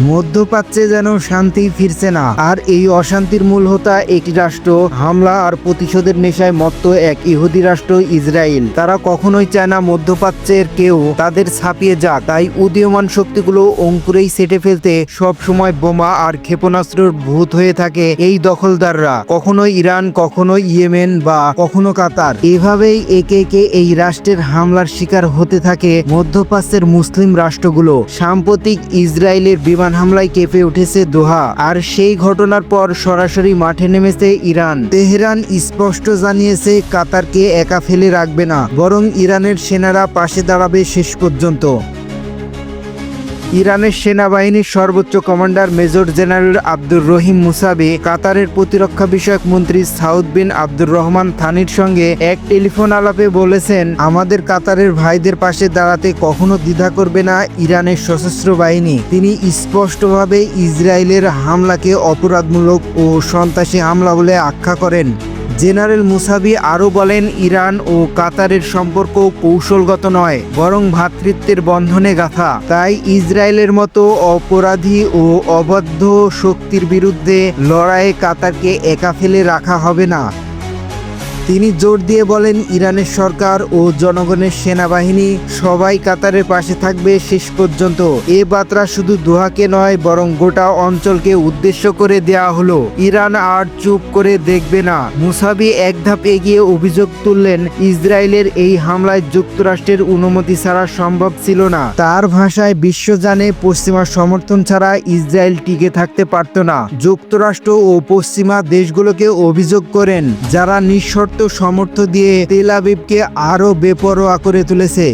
মধ্যপ্রাচ্যে যেন শান্তি ফিরছে না। আর এই অশান্তির মূল হোতা একটি রাষ্ট্র, হামলা আর প্রতিশোধের নেশায় মত্ত এক ইহুদি রাষ্ট্র ইসরায়েল। তারা কখনোই চায় না মধ্যপ্রাচ্যের কেউ তাদের ছাপিয়ে যাক। তাই উদীয়মান শক্তিগুলো অঙ্কুরেই সেটে ফেলতে সব সময় বোমা আর ক্ষেপণাস্ত্রের ভূত হয়ে থাকে এই দখলদাররা। কখনো ইরান কখনো ইয়েমেন বা কখনো কাতার। এভাবেই একে একে এই রাষ্ট্রের হামলার শিকার হতে থাকে মধ্যপ্রাচ্যের মুসলিম রাষ্ট্রগুলো। সাম্প্রতিক ইসরায়েলের বিমান হামলায় কেঁপে উঠেছে দোহা। আর সেই ঘটনার পর সরাসরি মাঠে নেমেছে ইরান। তেহরান স্পষ্ট জানিয়েছে, কাতারকে একা ফেলে রাখবে না, বরং ইরানের সেনারা পাশে দাঁড়াবে শেষ পর্যন্ত। ইরানের সেনাবাহিনীর সর্বোচ্চ commander major general Abdur Rahim Mousavi কাতারের প্রতিরক্ষা বিষয়ক মন্ত্রী সাউদ বিন আব্দুর রহমান থানির সঙ্গে এক টেলিফোন আলাপে বলেছেন, আমাদের কাতারের ভাইদের পাশে দাঁড়াতে কখনো দ্বিধা করবে না ইরানের সশস্ত্র বাহিনী। তিনি স্পষ্টভাবে ইসরায়েলের হামলাকে অপরাধমূলক ও সন্ত্রাসী হামলা বলে আখ্যা করেন। জেনারেল মুসাবি আরও বলেন, ইরান ও কাতারের সম্পর্ক কৌশলগত নয়, বরং ভ্রাতৃত্বের বন্ধনে গাথা। তাই ইসরায়েলের মতো অপরাধী ও অবাধ্য শক্তির বিরুদ্ধে লড়াইয়ে কাতারকে একা ফেলে রাখা হবে না। তিনি জোর দিয়ে বলেন, ইরানের সরকার ও জনগণের সেনাবাহিনী সবাই কাতারের পাশে থাকবে শেষ পর্যন্ত। এ বার্তা শুধু দোহাকে নয়, বরং গোটা অঞ্চলকে উদ্দেশ্য করে দেয়া হলো। ইরান আর চুপ করে দেখবে না। মুসাবি এক ধাপ এগিয়ে অভিযোগ তুললেন, ইসরায়েলের এই হামলায় যুক্তরাষ্ট্রের অনুমতি ছাড়া সম্ভব ছিল না। তার ভাষায়, বিশ্ব জানে পশ্চিমা সমর্থন ছাড়া ইসরায়েল টিকে থাকতে পারত না। যুক্তরাষ্ট্র ও পশ্চিমা দেশগুলোকে অভিযোগ করেন, যারা নিঃশর্ত সমর্থ দিয়ে তেল আবিবকে আরও বেপরোয়া করে তুলেছে।